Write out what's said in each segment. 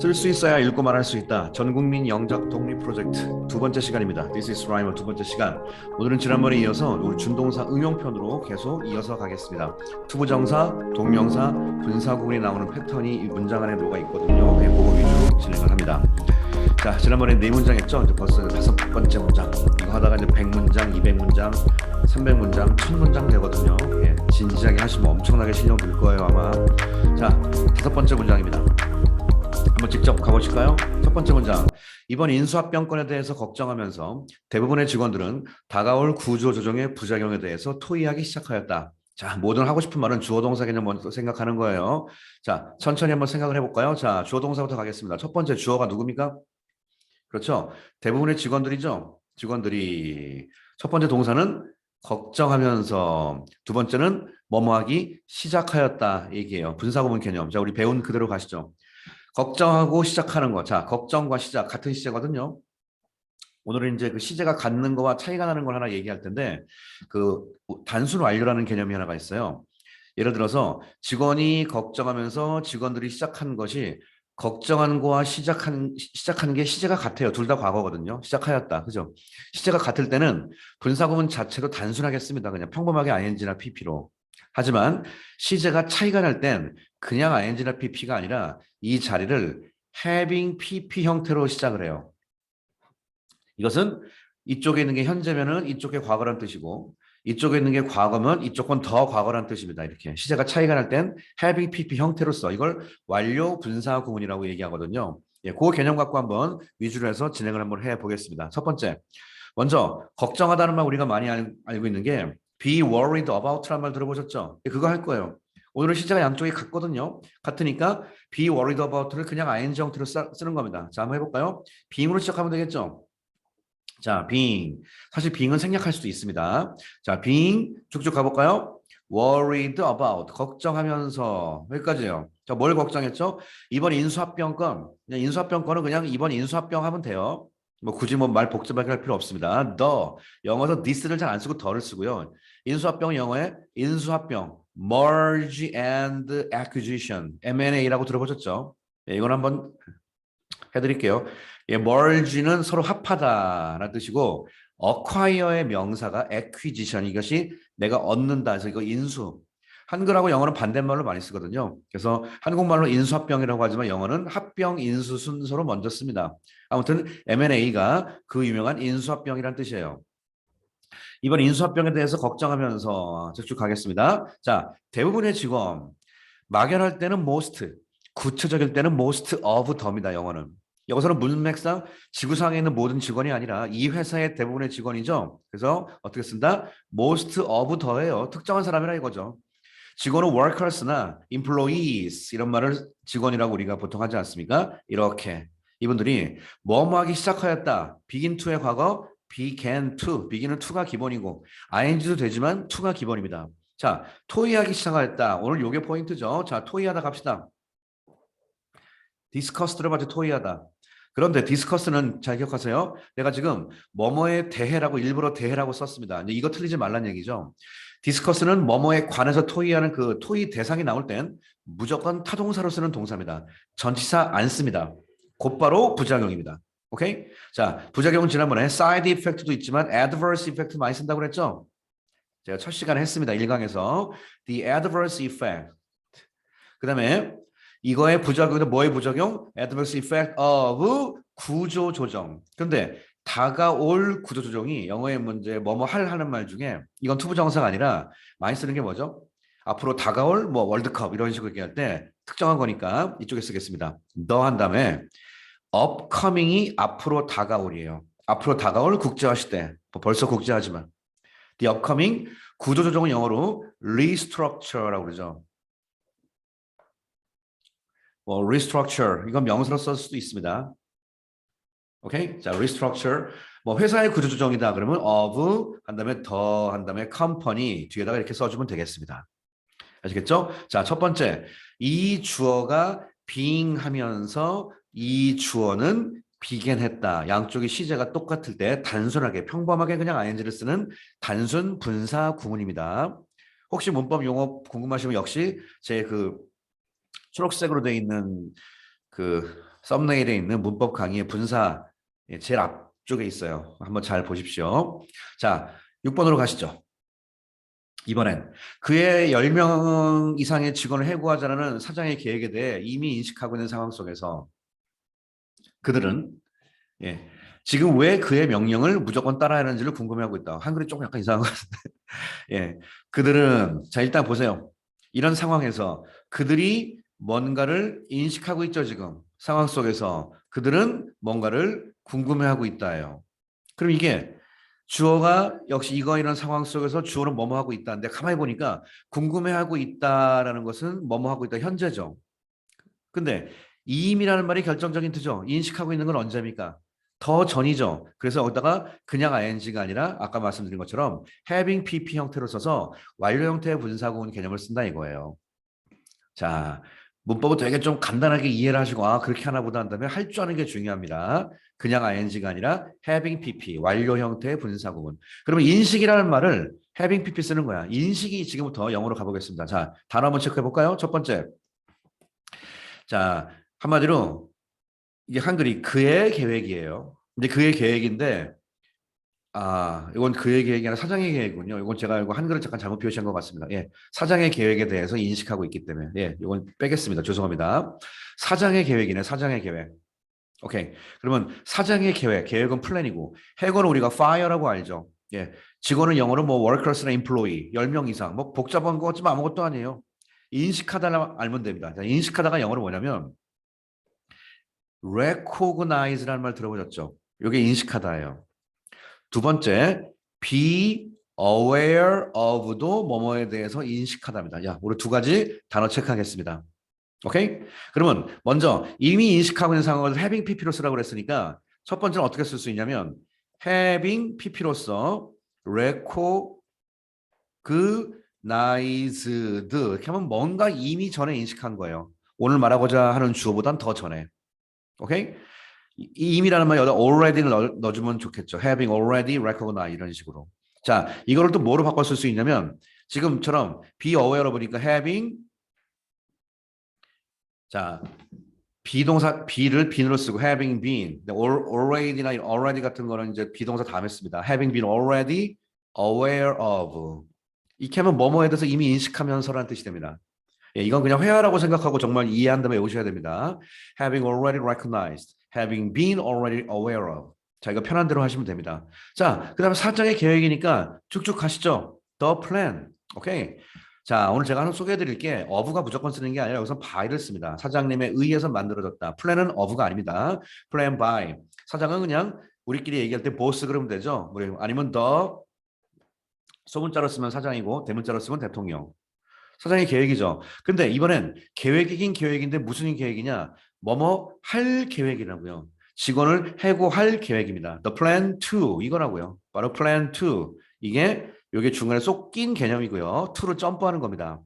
쓸 수 있어야 읽고 말할 수 있다. 전국민 영작 독립 프로젝트 두 번째 시간입니다. This is Rhymer 두 번째 시간. 오늘은 지난번에 이어서 우리 준동사 응용편으로 계속 이어서 가겠습니다. 투부정사, 동명사, 분사구문이 나오는 패턴이 이 문장 안에 녹아 있거든요. 네, 그거 위주로 진행을 합니다. 자, 지난번에 네 문장 했죠? 이제 벌써 다섯 번째 문장. 이거 하다가 이제 100문장, 200문장, 300문장, 1000문장 되거든요. 예, 진지하게 하시면 엄청나게 실력 늘 거예요, 아마. 자, 다섯 번째 문장입니다. 한번 직접 가보실까요? 첫 번째 문장. 이번 인수합병권에 대해서 걱정하면서 대부분의 직원들은 다가올 구조 조정의 부작용에 대해서 토의하기 시작하였다. 자, 뭐든 하고 싶은 말은 주어 동사 개념 먼저 생각하는 거예요. 자, 천천히 한번 생각을 해볼까요? 자, 주어 동사부터 가겠습니다. 첫 번째 주어가 누굽니까? 그렇죠. 대부분의 직원들이죠. 직원들이 첫 번째 동사는 걱정하면서 두 번째는 뭐뭐하기 시작하였다 얘기해요. 분사구문 개념. 자, 우리 배운 그대로 가시죠. 걱정하고 시작하는 거. 자, 걱정과 시작 같은 시제거든요. 오늘은 이제 그 시제가 갖는 거와 차이가 나는 걸 하나 얘기할 텐데 그 단순 완료라는 개념이 하나가 있어요. 예를 들어서 직원이 걱정하면서 직원들이 시작한 것이 걱정한 거와 시작한 시작한 게 시제가 같아요. 둘 다 과거거든요. 시작하였다. 그죠? 시제가 같을 때는 분사구문 자체도 단순하겠습니다. 그냥 평범하게 ing나 pp로. 하지만 시제가 차이가 날 땐 그냥 ing나 pp가 아니라 이 자리를 having pp 형태로 시작을 해요. 이것은 이쪽에 있는 게 현재면은 이쪽에 과거란 뜻이고 이쪽에 있는 게 과거면 이쪽은 더 과거란 뜻입니다. 이렇게 시제가 차이가 날 땐 having pp 형태로 써. 이걸 완료 분사 구문이라고 얘기하거든요. 예, 그 개념 갖고 한번 위주로 해서 진행을 한번 해 보겠습니다. 첫 번째. 먼저 걱정하다는 말 우리가 많이 알, 알고 있는 게 be worried about라는 말 들어보셨죠? 예, 그거 할 거예요. 오늘은 시제가 양쪽이 같거든요. 같으니까 be worried about를 그냥 ing 형태로 쓰, 쓰는 겁니다. 자, 한번 해볼까요? being으로 시작하면 되겠죠? 자, being. 사실 being은 생략할 수도 있습니다. 자, being 쭉쭉 가볼까요? worried about. 걱정하면서. 여기까지예요. 자, 뭘 걱정했죠? 이번 인수합병권. 인수합병권은 그냥 이번 인수합병 하면 돼요. 뭐 굳이 뭐 말 복잡하게 할 필요 없습니다. the. 영어에서 this를 잘 안 쓰고 the를 쓰고요. 인수합병 영어에 인수합병. merge and acquisition. M&A라고 들어보셨죠? 예, 이건 한번 해드릴게요. 예, merge는 서로 합하다라는 뜻이고 acquire의 명사가 acquisition 이것이 내가 얻는다 해서 이거 인수 한글하고 영어는 반대말로 많이 쓰거든요. 그래서 한국말로 인수합병이라고 하지만 영어는 합병 인수 순서로 먼저 씁니다. 아무튼 M&A가 그 유명한 인수합병이란 뜻이에요. 이번 인수합병에 대해서 걱정하면서 쭉쭉 가겠습니다. 자, 대부분의 직원 막연할 때는 most, 구체적일 때는 most of the입니다. 영어는. 여기서는 문맥상 지구상에 있는 모든 직원이 아니라 이 회사의 대부분의 직원이죠. 그래서 어떻게 쓴다? most of the예요. 특정한 사람이라 이거죠. 직원은 workers나 employees 이런 말을 직원이라고 우리가 보통 하지 않습니까? 이렇게 이분들이 뭐뭐 하기 시작하였다. begin to의 과거 began to. begin은 to가 기본이고 ing도 되지만 to가 기본입니다. 자, 토의하기 시작하였다. 오늘 요게 포인트죠. 자, 토의하다 갑시다. 디스커스 들어봤죠? 토의하다. 그런데 디스커스는 잘 기억하세요. 내가 지금 뭐뭐에 대해라고 일부러 대해라고 썼습니다. 이거 틀리지 말란 얘기죠. 디스커스는 뭐뭐에 관해서 토의하는 그 토의 대상이 나올 땐 무조건 타동사로 쓰는 동사입니다. 전치사 안 씁니다. 곧바로 부작용입니다. 오케이? 자, 부작용은 지난번에 side effect도 있지만 adverse effect 많이 쓴다고 그랬죠? 제가 첫 시간에 했습니다. 1강에서 the adverse effect. 그 다음에 이거의 부작용은 뭐의 부작용? adverse effect of 구조 조정. 근데 다가올 구조 조정이 영어의 문제 뭐뭐 할 하는 말 중에 이건 투부정사가 아니라 많이 쓰는 게 뭐죠? 앞으로 다가올 뭐 월드컵 이런 식으로 얘기할 때 특정한 거니까 이쪽에 쓰겠습니다. 더한 다음에 upcoming이 앞으로 다가올이에요. 앞으로 다가올 국제화 시대. 뭐 벌써 국제화지만 the upcoming 구조 조정은 영어로 restructure라고 그러죠. 뭐 restructure 이건 명사로 쓸 수도 있습니다. 오케이? 자, restructure. 뭐 회사의 구조 조정이다 그러면 of 한 다음에 더 한 다음에 company 뒤에다가 이렇게 써주면 되겠습니다. 아시겠죠? 자, 첫 번째 이 주어가 being 하면서 이 주어는 비견했다. 양쪽의 시제가 똑같을 때 단순하게 평범하게 그냥 ing를 쓰는 단순 분사 구문입니다. 혹시 문법 용어 궁금하시면 역시 제 그 초록색으로 되어 있는 그 썸네일에 있는 문법 강의의 분사 예, 제일 앞쪽에 있어요. 한번 잘 보십시오. 자, 6번으로 가시죠. 이번엔 그의 10명 이상의 직원을 해고하자는 사장의 계획에 대해 이미 인식하고 있는 상황 속에서 그들은 예, 지금 왜 그의 명령을 무조건 따라야 하는지를 궁금해하고 있다. 한글이 조금 약간 이상한 것 같은데. 예, 그들은 자 일단 보세요. 이런 상황에서 그들이 뭔가를 인식하고 있죠 지금 상황 속에서 그들은 뭔가를 궁금해하고 있다예요. 그럼 이게 주어가 역시 이거 이런 상황 속에서 주어는 뭐뭐 하고 있다는데 가만히 보니까 궁금해하고 있다라는 것은 뭐뭐 하고 있다 현재죠. 근데 이임이라는 말이 결정적인 뜻죠. 인식하고 있는 건 언제입니까? 더 전이죠. 그래서 여기다가 그냥 ing가 아니라 아까 말씀드린 것처럼 having pp 형태로 써서 완료 형태의 분사구문 개념을 쓴다 이거예요. 자, 문법은 되게 좀 간단하게 이해를 하시고 아 그렇게 하나 보다 한다면 할줄 아는 게 중요합니다. 그냥 ing가 아니라 having pp 완료 형태의 분사 구문. 그러면 인식이라는 말을 having pp 쓰는 거야. 인식이 지금부터 영어로 가보겠습니다. 자, 단어 한번 체크해 볼까요? 첫 번째. 자, 한마디로 이게 한글이 그의 계획이에요. 근데 그의 계획인데 아, 이건 그의 계획이 아니라 사장의 계획이군요. 이건 제가 알고 한글을 잠깐 잘못 표시한 것 같습니다. 예. 사장의 계획에 대해서 인식하고 있기 때문에. 예. 이건 빼겠습니다. 죄송합니다. 사장의 계획이네. 사장의 계획. 오케이. 그러면 사장의 계획, 계획은 플랜이고 해고는 우리가 fire라고 알죠. 예. 직원은 영어로 뭐 workers나 employee 10명 이상. 뭐 복잡한 거 같지만 아무것도 아니에요. 인식하다 알면 됩니다. 자, 인식하다가 영어로 뭐냐면 recognize라는 말 들어보셨죠? 이게 인식하다예요. 두 번째, be aware of도 뭐뭐에 대해서 인식하다입니다. 야, 우리 두 가지 단어 체크하겠습니다. 오케이? 그러면 먼저 이미 인식하고 있는 상황을 having pp로 쓰라고 그랬으니까 첫 번째는 어떻게 쓸 수 있냐면 having pp로서 recognized 이렇게 하면 뭔가 이미 전에 인식한 거예요. 오늘 말하고자 하는 주어보단 더 전에. 오케이? 이 이미라는 말 여기다 already를 넣어, 넣어주면 좋겠죠. having already recognized 이런 식으로. 자, 이거를 또 뭐로 바꿔 쓸 수 있냐면 지금처럼 be aware로 보니까 having 자 비동사 be를 be로 쓰고 having been already나 already 같은 거는 이제 비동사 다음에 씁니다. having been already aware of 이렇게 하면 뭐뭐에 대해서 이미 인식하면서라는 뜻이 됩니다. 예, 이건 그냥 회화라고 생각하고 정말 이해한 다음에 외우셔야 됩니다. having already recognized, having been already aware of. 자, 이거 편한 대로 하시면 됩니다. 자, 그 다음에 사장의 계획이니까 쭉쭉 가시죠. the plan. 오케이. 자, 오늘 제가 하나 소개해 드릴게 of가 무조건 쓰는 게 아니라 여기서 by를 씁니다. 사장님에 의해서 만들어졌다. plan은 of가 아닙니다. plan by. 사장은 그냥 우리끼리 얘기할 때 boss 그러면 되죠. 아니면 the 소문자로 쓰면 사장이고 대문자로 쓰면 대통령. 사장의 계획이죠. 근데 이번엔 계획이긴 계획인데 무슨 계획이냐? 뭐뭐 할 계획이라고요. 직원을 해고할 계획입니다. The plan to 이거라고요. 바로 plan to 이게 이게 중간에 쏙 낀 개념이고요. to를 점프하는 겁니다.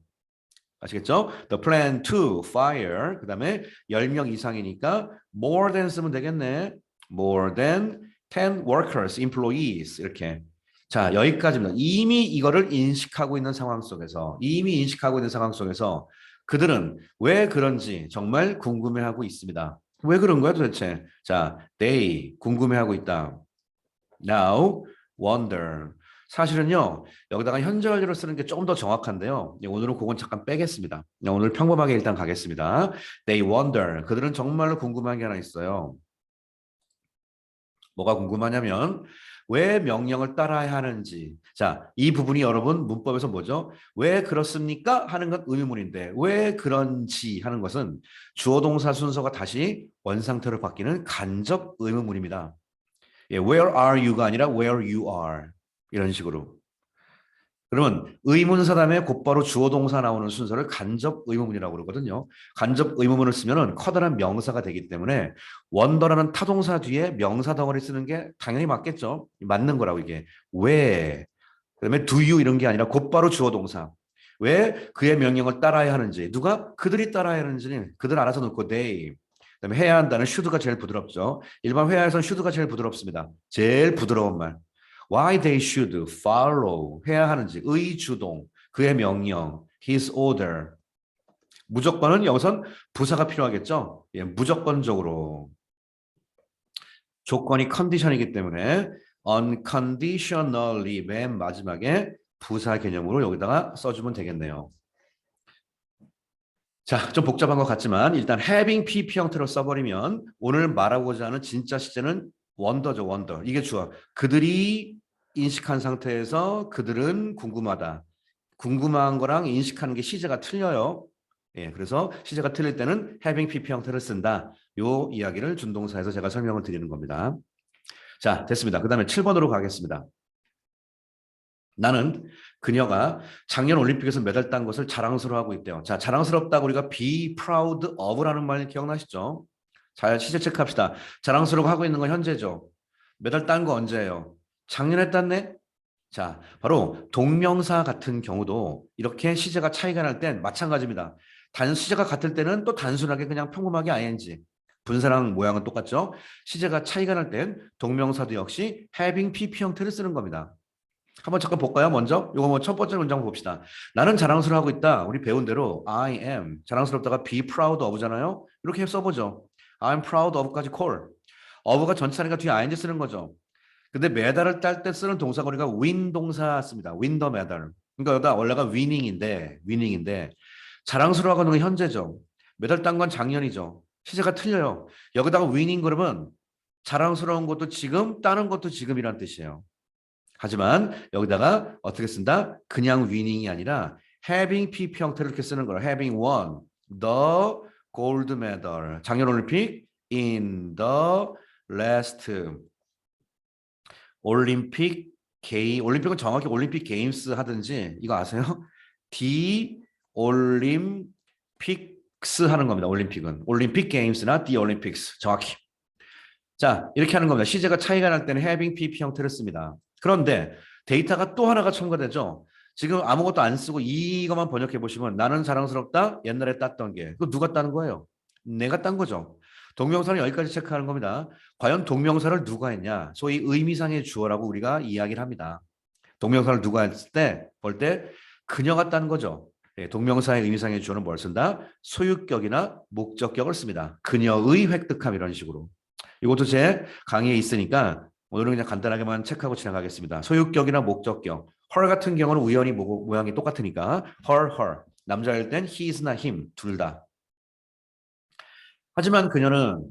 아시겠죠? The plan to fire 그 다음에 10명 이상이니까 more than 쓰면 되겠네. more than 10 workers, employees 이렇게 자, 여기까지입니다. 이미 이거를 인식하고 있는 상황 속에서, 이미 인식하고 있는 상황 속에서 그들은 왜 그런지 정말 궁금해하고 있습니다. 왜 그런 거야 도대체? 자, they 궁금해하고 있다. Now wonder. 사실은요, 여기다가 현재 완료로 쓰는 게 조금 더 정확한데요. 오늘은 그건 잠깐 빼겠습니다. 오늘 평범하게 일단 가겠습니다. They wonder. 그들은 정말로 궁금한 게 하나 있어요. 뭐가 궁금하냐면 왜 명령을 따라야 하는지. 자, 이 부분이 여러분 문법에서 뭐죠? 왜 그렇습니까? 하는 건 의문인데 왜 그런지 하는 것은 주어 동사 순서가 다시 원상태로 바뀌는 간접 의문문입니다. 예, where are you가 아니라 where you are 이런 식으로. 그러면 의문사 다음에 곧바로 주어 동사 나오는 순서를 간접 의문문이라고 그러거든요. 간접 의문문을 쓰면은 커다란 명사가 되기 때문에 원더라는 타동사 뒤에 명사 덩어리 쓰는 게 당연히 맞겠죠. 맞는 거라고 이게. 왜? 그다음에 do you 이런 게 아니라 곧바로 주어 동사. 왜 그의 명령을 따라야 하는지 누가 그들이 따라야 하는지는 그들 알아서 놓고 they 그다음에 해야 한다는 should가 제일 부드럽죠. 일반 회화에서는 should가 제일 부드럽습니다. 제일 부드러운 말. Why they should follow 해야 하는지 의주동 그의 명령 his order 무조건은 여기선 부사가 필요하겠죠. 예, 무조건적으로 조건이 컨디션이기 때문에 unconditionally 맨 마지막에 부사 개념으로 여기다가 써주면 되겠네요. 자, 좀 복잡한 것 같지만 일단 having pp 형태로 써버리면 오늘 말하고자 하는 진짜 시제는 원더죠, 원더. 이게 주어. 그들이 인식한 상태에서 그들은 궁금하다. 궁금한 거랑 인식하는 게 시제가 틀려요. 예, 그래서 시제가 틀릴 때는 having pp 형태를 쓴다. 요 이야기를 준동사에서 제가 설명을 드리는 겁니다. 자, 됐습니다. 그 다음에 7번으로 가겠습니다. 나는 그녀가 작년 올림픽에서 메달 딴 것을 자랑스러워하고 있대요. 자, 자랑스럽다고 우리가 be proud of라는 말 기억나시죠? 자, 시제 체크합시다. 자랑스러워 하고 있는 건 현재죠. 메달 딴 거 언제예요? 작년에 땄네? 자, 바로 동명사 같은 경우도 이렇게 시제가 차이가 날 땐 마찬가지입니다. 단 시제가 같을 때는 또 단순하게 그냥 평범하게 ing. 분사랑 모양은 똑같죠? 시제가 차이가 날 땐 동명사도 역시 having pp 형태를 쓰는 겁니다. 한번 잠깐 볼까요? 먼저 이거 뭐 첫 번째 문장 봅시다. 나는 자랑스러워하고 있다. 우리 배운 대로 I am 자랑스럽다가 be proud of잖아요. 이렇게 써보죠. I'm proud of까지 call. of가 전치사니까 뒤에 ing 쓰는 거죠. 근데 메달을 딸 때 쓰는 우리가 win 동사 씁니다. the medal. 그러니까 여기다 원래가 winning인데 winning인데 자랑스러워하는 건 현재죠. 메달 딴 건 작년이죠. 시제가 틀려요. 여기다가 winning 그러면 자랑스러운 것도 지금 따는 것도 지금이란 뜻이에요. 하지만 여기다가 어떻게 쓴다? 그냥 winning이 아니라 having pp 형태를 이렇게 쓰는 거예요. having won the gold medal. 작년 올림픽 in the last 올림픽 게임 올림픽은 정확히 올림픽 게임스 하든지 이거 아세요? 디 올림픽스 하는 겁니다. 올림픽은 올림픽 게임스나 디 올림픽스 정확히. 자 이렇게 하는 겁니다. 시제가 차이가 날 때는 having pp 형태를 씁니다. 그런데 데이터가 또 하나가 첨가되죠. 지금 아무것도 안 쓰고 이것만 번역해 보시면 나는 자랑스럽다 옛날에 땄던 게 그거 누가 따는 거예요? 내가 딴 거죠. 동명사는 여기까지 체크하는 겁니다. 과연 동명사를 누가 했냐? 소위 의미상의 주어라고 우리가 이야기를 합니다. 동명사를 누가 했을 때 볼 때 그녀가 딴 거죠. 예, 동명사의 의미상의 주어는 뭘 쓴다? 소유격이나 목적격을 씁니다. 그녀의 획득함 이런 식으로. 이것도 제 강의에 있으니까 오늘은 그냥 간단하게만 체크하고 지나가겠습니다. 소유격이나 목적격. her 같은 경우는 우연히 모, 모양이 똑같으니까 her, her. 남자일 땐 heis나 him 둘 다. 하지만 그녀는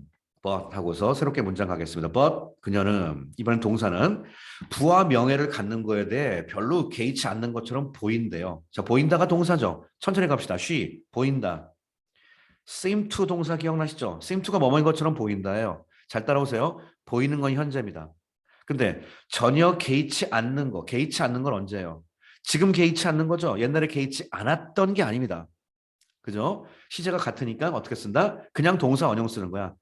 but 하고서 새롭게 문장 가겠습니다. but 그녀는 이번 동사는 부와 명예를 갖는 거에 대해 별로 개의치 않는 것처럼 보인대요. 자, 보인다가 동사죠. 천천히 갑시다. she 보인다. seem to 동사 기억나시죠? seem to가 뭐뭐인 것처럼 보인다예요. 잘 따라오세요. 보이는 건 현재입니다. 근데 전혀 개의치 않는 거, 개의치 않는 건 언제예요? 지금 개의치 않는 거죠. 옛날에 개의치 않았던 게 아닙니다. 그죠? 시제가 같으니까 어떻게 쓴다? 그냥 동사 원형 쓰는 거야.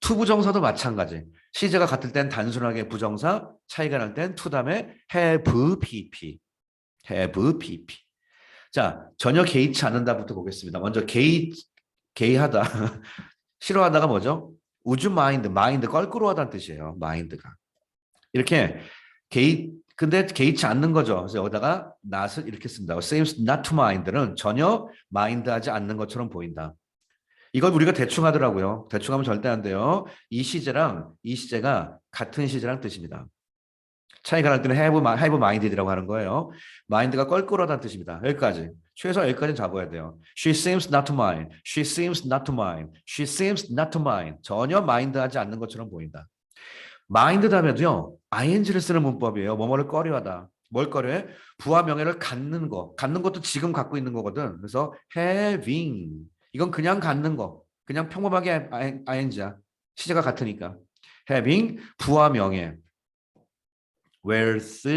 투부정사도 마찬가지. 시제가 같을 땐 단순하게 부정사, 차이가 날 땐투 다음에 have pp. have pp. 자, 전혀 개의치 않는다부터 보겠습니다. 먼저 개의 개의하다. 싫어하다가 뭐죠? 우주 마인드, 마인드 껄끄러워하다는 뜻이에요. 마인드가. 이렇게 개의 근데 개의치 않는 거죠. 그래서 여기다가 not을 이렇게 쓴다고. seems not to mind는 전혀 마인드하지 않는 것처럼 보인다. 이걸 우리가 대충 하더라고요. 대충 하면 절대 안 돼요. 이 시제랑 이 시제가 같은 시제랑 뜻입니다. 차이가 날 때는 have, have minded라고 하는 거예요. mind가 껄끄러다는 뜻입니다. 여기까지. 최소 여기까지는 잡아야 돼요. She seems not to mind. She seems not to mind. She seems not to mind. 전혀 마인드하지 않는 것처럼 보인다. 마인드 다음에도요. ing를 쓰는 문법이에요. 뭐뭐를 꺼려하다. 뭘 꺼려해? 부와 명예를 갖는 거. 갖는 것도 지금 갖고 있는 거거든. 그래서 having. 이건 그냥 갖는 거. 그냥 평범하게 ing야. 시제가 같으니까. having 부와 명예. wealth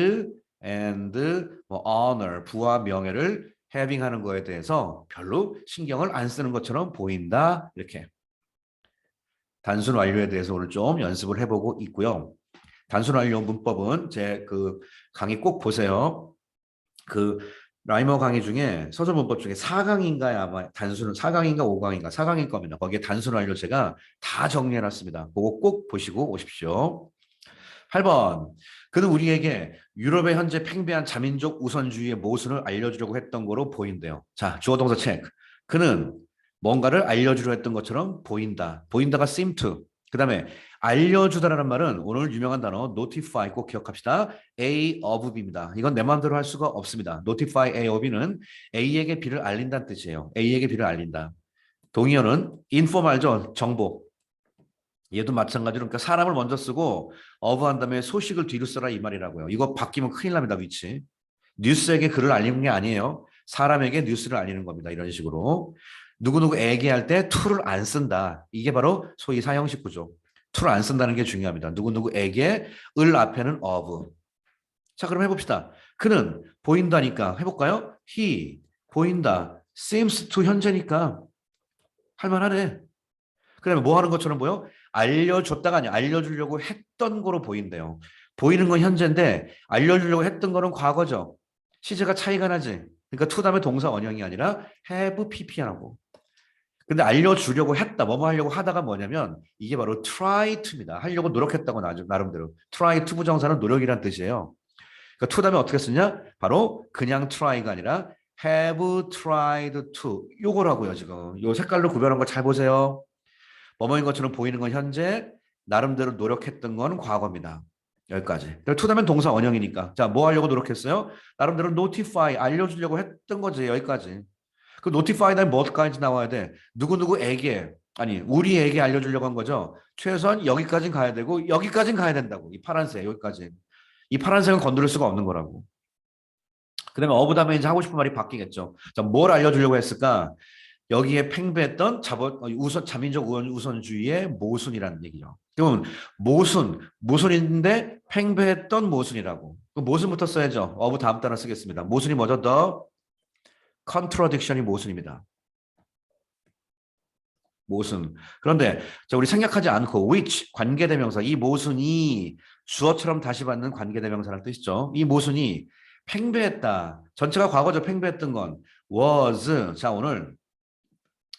and 뭐 honor 부와 명예를 having 하는 거에 대해서 별로 신경을 안 쓰는 것처럼 보인다. 이렇게. 단순 완료에 대해서 오늘 좀 연습을 해보고 있고요. 단순 완료 문법은 제 그 강의 꼭 보세요. 그 라이머 강의 중에 서술 문법 중에 4강인가에 아마 단순 4강인가 5강인가 4강일 겁니다. 거기에 단순 완료 제가 다 정리해 놨습니다. 그거 꼭 보시고 오십시오. 8번. 그는 우리에게 유럽의 현재 팽배한 자민족 우선주의의 모순을 알려주려고 했던 거로 보인대요. 자, 주어 동사 체크. 그는 뭔가를 알려주려 했던 것처럼 보인다. 보인다가 seem to. 그 다음에 알려주다라는 말은 오늘 유명한 단어 notify 꼭 기억합시다. A of B입니다. 이건 내 마음대로 할 수가 없습니다. notify A of B는 A에게 B를 알린다는 뜻이에요. A에게 B를 알린다. 동의어는 info 말죠. 정보. 얘도 마찬가지로 그러니까 사람을 먼저 쓰고 of 한 다음에 소식을 뒤로 써라 이 말이라고요. 이거 바뀌면 큰일 납니다. 위치. 뉴스에게 글을 알리는 게 아니에요. 사람에게 뉴스를 알리는 겁니다. 이런 식으로. 누구누구에게 할 때 to를 안 쓴다. 이게 바로 소위 사형식 구조. to를 안 쓴다는 게 중요합니다. 누구누구에게 을 앞에는 of. 자, 그럼 해봅시다. 그는 보인다니까 해볼까요? he 보인다. seems to 현재니까 할만하네. 그다음에 뭐 하는 것처럼 보여? 알려줬다가 아니야. 알려주려고 했던 거로 보인대요. 보이는 건 현재인데 알려주려고 했던 거는 과거죠. 시제가 차이가 나지. 그러니까 to 다음에 동사 원형이 아니라 have pp라고. 근데 알려주려고 했다. 뭐뭐 하려고 하다가 뭐냐면 이게 바로 try to입니다. 하려고 노력했다고 나- 나름대로. try to 부정사는 노력이란 뜻이에요. 그러니까 to 다음에 어떻게 쓰냐? 바로 그냥 try가 아니라 have tried to 요거라고요 지금. 요 색깔로 구별한 거 잘 보세요. 뭐뭐인 것처럼 보이는 건 현재, 나름대로 노력했던 건 과거입니다. 여기까지. 다음엔 동사 원형이니까. 자, 뭐 하려고 노력했어요? 나름대로 notify 알려주려고 했던 거지 여기까지. 그 notify 다음에 뭐까지 나와야 돼? 누구누구에게 아니 우리에게 알려주려고 한 거죠. 최소한 여기까지는 가야 되고 여기까지는 가야 된다고. 이 파란색 여기까지. 이 파란색은 건드릴 수가 없는 거라고. 그 다음에 어부 다음에 이제 하고 싶은 말이 바뀌겠죠. 자, 뭘 알려주려고 했을까? 여기에 팽배했던 자본 어, 우선 우선, 우선주의의 모순이라는 얘기죠. 그러면 모순, 모순인데 팽배했던 모순이라고. 그 모순부터 써야죠. 어부 다음 단어 쓰겠습니다. 모순이 뭐죠? The contradiction이 모순입니다. 모순. 그런데 자 우리 생략하지 않고 which 관계대명사 이 모순이 주어처럼 다시 받는 관계대명사라는 뜻이죠. 이 모순이 팽배했다. 전체가 과거죠. 팽배했던 건 was. 자 오늘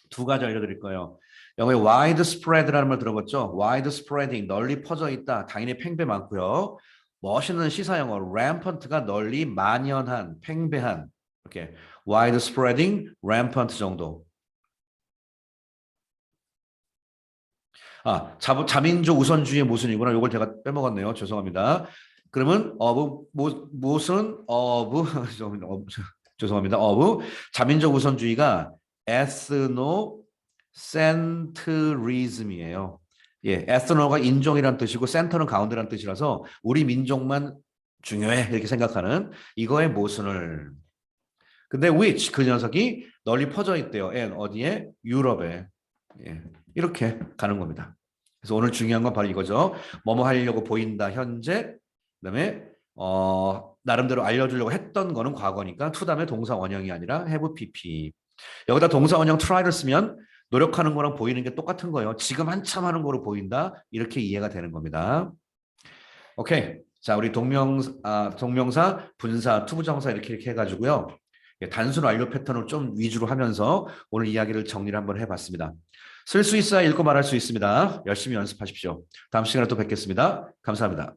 두 가지 알려드릴 거예요. 영어에 widespread라는 말 들어봤죠? widespreading 널리 퍼져 있다. 당연히 팽배 많고요. 멋있는 시사 영어 rampant가 널리 만연한, 팽배한 이렇게 widespreading, rampant 정도. 아, 자, 자민족 우선주의의 모순이구나. 이걸 제가 빼먹었네요. 죄송합니다. 그러면 모, 모순 죄송합니다. of, 죄송합니다. of 자민족 우선주의가 에스노 센트리즘이에요. 예, 에스노가 인종이란 뜻이고 센터는 가운데란 뜻이라서 우리 민족만 중요해 이렇게 생각하는 이거의 모순을 근데 which 그 녀석이 널리 퍼져 있대요. and 어디에? 유럽에. 예, 이렇게 가는 겁니다. 그래서 오늘 중요한 건 바로 이거죠. 뭐뭐 하려고 보인다 현재. 그다음에 어 나름대로 알려주려고 했던 거는 과거니까 to 다음에 동사 원형이 아니라 have pp. 여기다 동사 원형 try를 쓰면 노력하는 거랑 보이는 게 똑같은 거예요. 지금 한참 하는 거로 보인다. 이렇게 이해가 되는 겁니다. 오케이. 자, 우리 동명 아, 동명사, 분사, 투부정사 이렇게 이렇게 해가지고요. 예, 단순 완료 패턴을 좀 위주로 하면서 오늘 이야기를 정리를 한번 해봤습니다. 쓸 수 있어야 읽고 말할 수 있습니다. 열심히 연습하십시오. 다음 시간에 또 뵙겠습니다. 감사합니다.